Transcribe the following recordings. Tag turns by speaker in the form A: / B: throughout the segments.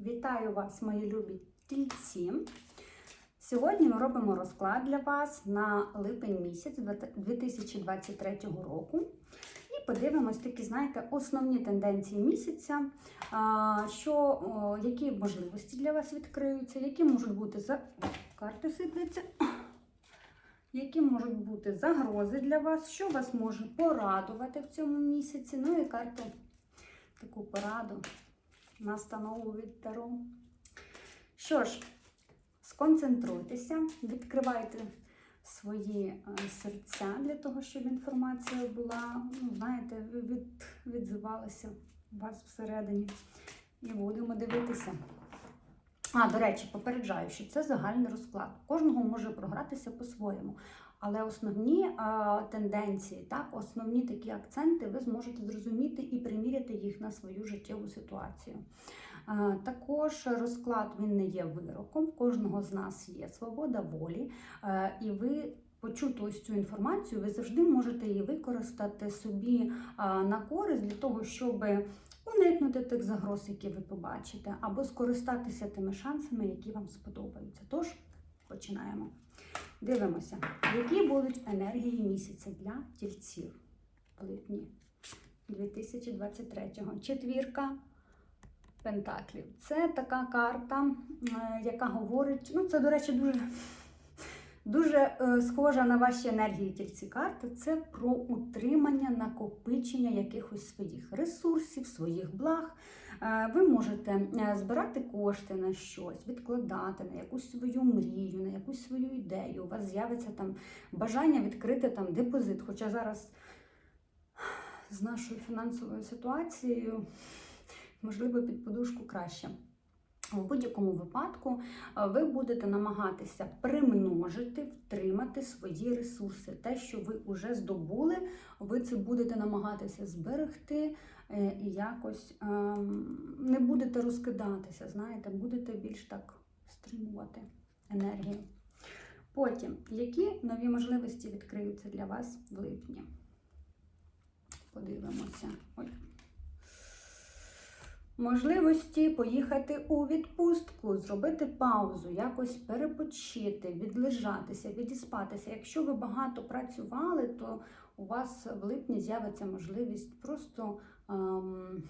A: Вітаю вас, мої любі тільці. Сьогодні ми робимо розклад для вас на липень місяць 2023 року. І подивимось такі, знаєте, основні тенденції місяця, що, які можливості для вас відкриються, які можуть бути за карти сипляться. Які можуть бути загрози для вас, що вас може порадувати в цьому місяці? Ну і карту таку пораду, настанову від Таро. Що ж, сконцентруйтеся, відкривайте свої е, серця для того, щоб інформація була, ну, знаєте, від, відзивалася у вас всередині. І будемо дивитися. А, до речі, попереджаю, що це загальний розклад. Кожного може програтися по-своєму. Але основні а, тенденції, так, основні такі акценти ви зможете зрозуміти і приміряти їх на свою життєву ситуацію. Також розклад він не є вироком. В кожного з нас є свобода волі, і ви. Почути ось цю інформацію, ви завжди можете її використати собі на користь для того, щоб уникнути тих загроз, які ви побачите, або скористатися тими шансами, які вам сподобаються. Тож починаємо. Дивимося, які будуть енергії місяця для тільців в липні 2023-го. Четвірка пентаклів. Це така карта, е, яка говорить, ну це, до речі, дуже. Дуже е, схожа на ваші енергії тільці карти. Це про утримання, накопичення якихось своїх ресурсів, своїх благ. Е, ви можете збирати кошти на щось, відкладати на якусь свою мрію, на якусь свою ідею. У вас з'явиться там бажання відкрити там депозит. Хоча зараз з нашою фінансовою ситуацією, можливо, під подушку краще. В будь-якому випадку е, ви будете намагатися примножити, втримати свої ресурси. Те, що ви вже здобули, ви це будете намагатися зберегти е, і якось ем, не будете розкидатися, знаєте, будете більш так стримувати енергію. Потім, які нові можливості відкриються для вас в липні? Подивимося. Ой. Можливості поїхати у відпустку, зробити паузу, якось перепочити, відлежатися, відіспатися. Якщо ви багато працювали, то у вас в липні з'явиться можливість просто ем,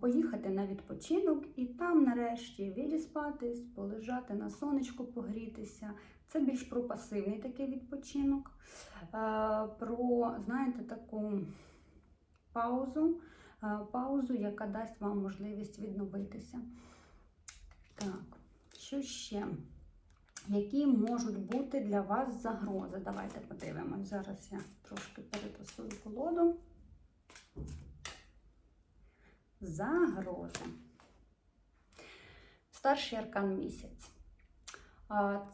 A: поїхати на відпочинок і там нарешті відіспатись, полежати на сонечку, погрітися. Це більш про пасивний такий відпочинок, е, про, знаєте, таку паузу паузу, яка дасть вам можливість відновитися. Так, що ще? Які можуть бути для вас загрози? Давайте подивимось. Зараз я трошки перетасую колоду. Загрози. Старший аркан місяць.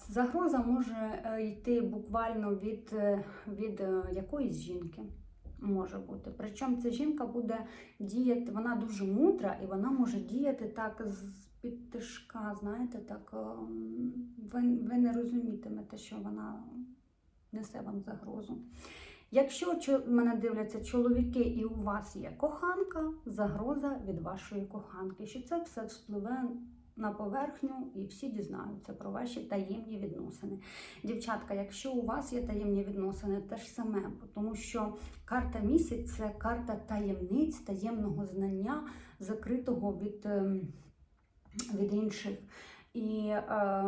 A: Загроза може е, йти буквально від, е, від е, якоїсь жінки може бути. Причому ця жінка буде діяти, вона дуже мудра і вона може діяти так з під тишка, знаєте, так ви, ви не розумітимете, що вона несе вам загрозу. Якщо мене дивляться чоловіки і у вас є коханка, загроза від вашої коханки, що це все вспливе на поверхню і всі дізнаються про ваші таємні відносини. Дівчатка, якщо у вас є таємні відносини, те ж саме, тому що карта місяць це карта таємниць, таємного знання, закритого від, ем, від інших. І е,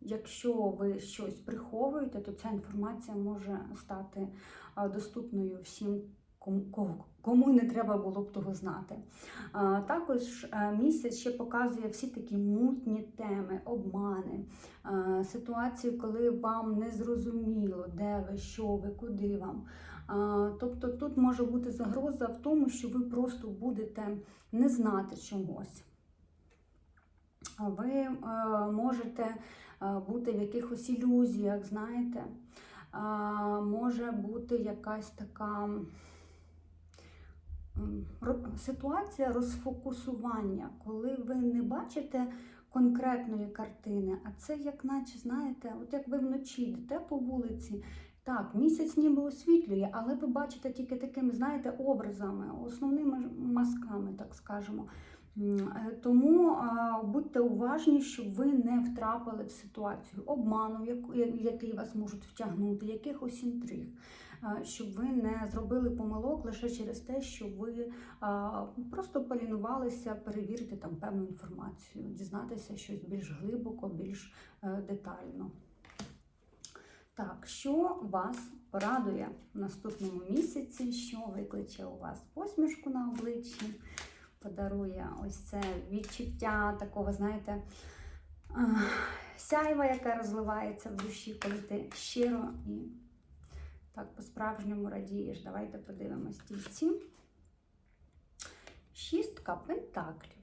A: якщо ви щось приховуєте, то ця інформація може стати е, доступною всім, кому, кому не треба було б того знати. Також е, місяць ще показує всі такі мутні теми, обмани, е, ситуації, коли вам не зрозуміло, де ви, що ви, куди вам. Тобто тут може бути загроза в тому, що ви просто будете не знати чогось. Ви е, можете бути в якихось ілюзіях, знаєте, може бути якась така ситуація розфокусування, коли ви не бачите конкретної картини, а це, як наче, знаєте, от як ви вночі йдете по вулиці. Так, місяць ніби освітлює, але ви бачите тільки такими, знаєте, образами, основними мазками, так скажемо. Е, Тому будьте уважні, щоб ви не втрапили в ситуацію обману, в який вас можуть втягнути, якихось інтриг, щоб ви не зробили помилок лише через те, що ви просто полінувалися перевірити там певну інформацію, дізнатися щось більш глибоко, більш е, детально. Так, що вас порадує в наступному місяці, що викличе у вас посмішку на обличчі, подарує ось це відчуття такого, знаєте, сяйва, яке розливається в душі, коли ти щиро і так по-справжньому радієш. Давайте подивимось стільці. Шістка пентаклів.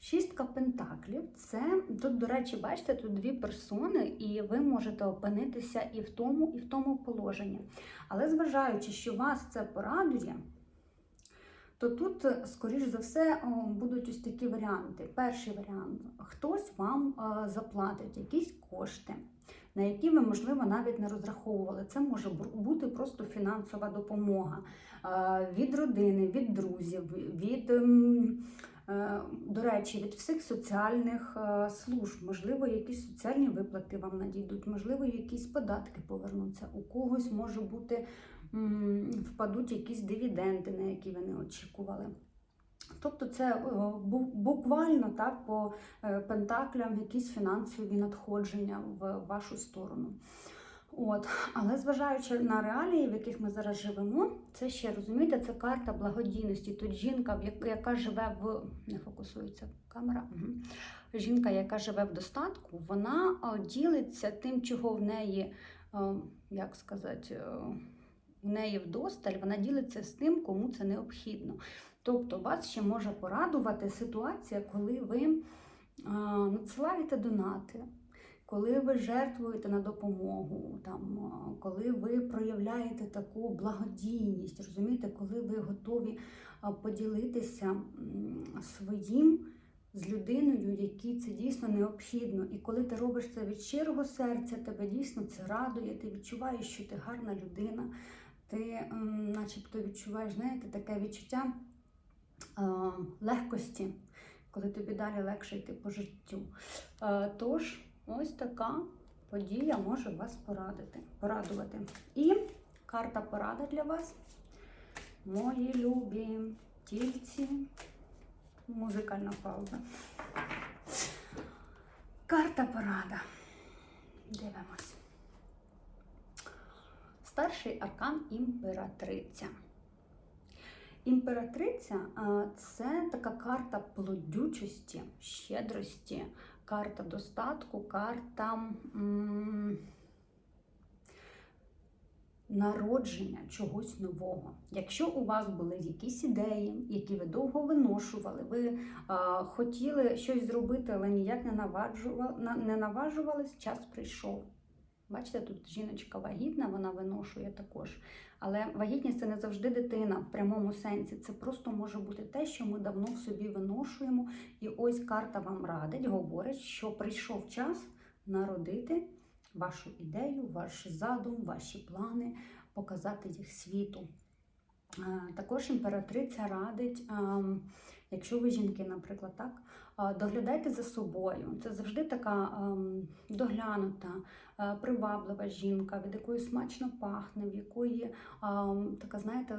A: Шістка пентаклів це тут, до речі, бачите, тут дві персони, і ви можете опинитися і в тому, і в тому положенні. Але зважаючи, що вас це порадує, то тут, скоріш за все, будуть ось такі варіанти. Перший варіант: хтось вам е, заплатить якісь кошти, на які ви, можливо, навіть не розраховували. Це може бу- бути просто фінансова допомога е, від родини, від друзів, від. ем, Е, До речі, від всіх соціальних е, служб, можливо, якісь соціальні виплати вам надійдуть, можливо, якісь податки повернуться. У когось може бути впадуть якісь дивіденди, на які ви не очікували. Тобто, це буквально так по е, пентаклям якісь фінансові надходження в вашу сторону. От, але зважаючи на реалії, в яких ми зараз живемо, це ще розумієте, це карта благодійності. Тут жінка, яка живе в не фокусується камера. Угу. Жінка, яка живе в достатку, вона ділиться тим, чого в неї, як сказати, в неї вдосталь, вона ділиться з тим, кому це необхідно. Тобто вас ще може порадувати ситуація, коли ви а, надсилаєте донати коли ви жертвуєте на допомогу, там, коли ви проявляєте таку благодійність, розумієте, коли ви готові поділитися своїм з людиною, якій це дійсно необхідно. І коли ти робиш це від щирого серця, тебе дійсно це радує, ти відчуваєш, що ти гарна людина, ти начебто відчуваєш, знаєте, таке відчуття а, легкості, коли тобі далі легше йти по життю. Е, Тож, ось така подія може вас порадити, порадувати. І карта порада для вас. Мої любі тільці. Музикальна пауза. Карта порада. Дивимось. Старший аркан імператриця. Імператриця це така карта плодючості, щедрості, карта достатку, карта м, народження чогось нового. Якщо у вас були якісь ідеї, які ви довго виношували, ви а, хотіли щось зробити, але ніяк не наваджували, не наважувались, час прийшов. Бачите, тут жіночка вагітна, вона виношує також. Але вагітність це не завжди дитина в прямому сенсі. Це просто може бути те, що ми давно в собі виношуємо. І ось карта вам радить, говорить, що прийшов час народити вашу ідею, ваш задум, ваші плани, показати їх світу. Е, Також імператриця радить, ем, якщо ви жінки, наприклад, так, е, доглядайте за собою. Це завжди така ем, доглянута, е, приваблива жінка, від якої смачно пахне, в якої ем, така, знаєте,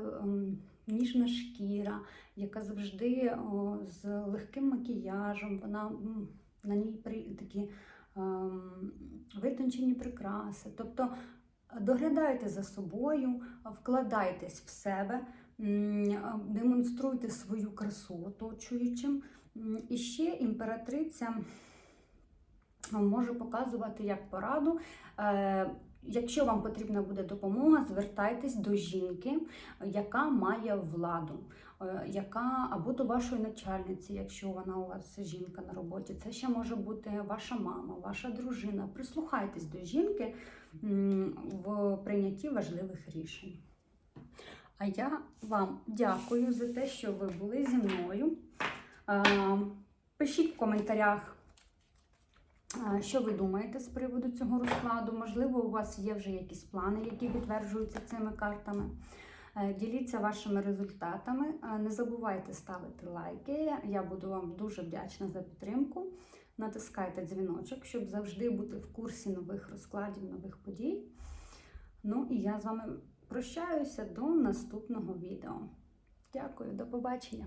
A: ніжна шкіра, яка завжди з легким макіяжем, вона на ній такі витончені прикраси. Тобто доглядайте за собою, вкладайтесь в себе, демонструйте свою красу оточуючим. І ще імператриця може показувати як пораду. Е, Якщо вам потрібна буде допомога, звертайтесь до жінки, яка має владу, яка або до вашої начальниці, якщо вона у вас жінка на роботі. Це ще може бути ваша мама, ваша дружина. Прислухайтесь до жінки в прийнятті важливих рішень. А я вам дякую за те, що ви були зі мною. Е, Пишіть в коментарях. Що ви думаєте з приводу цього розкладу? Можливо, у вас є вже якісь плани, які підтверджуються цими картами. Е, Діліться вашими результатами. Е, Не забувайте ставити лайки. Я буду вам дуже вдячна за підтримку. Натискайте дзвіночок, щоб завжди бути в курсі нових розкладів, нових подій. Ну і я з вами прощаюся до наступного відео. Дякую, до побачення!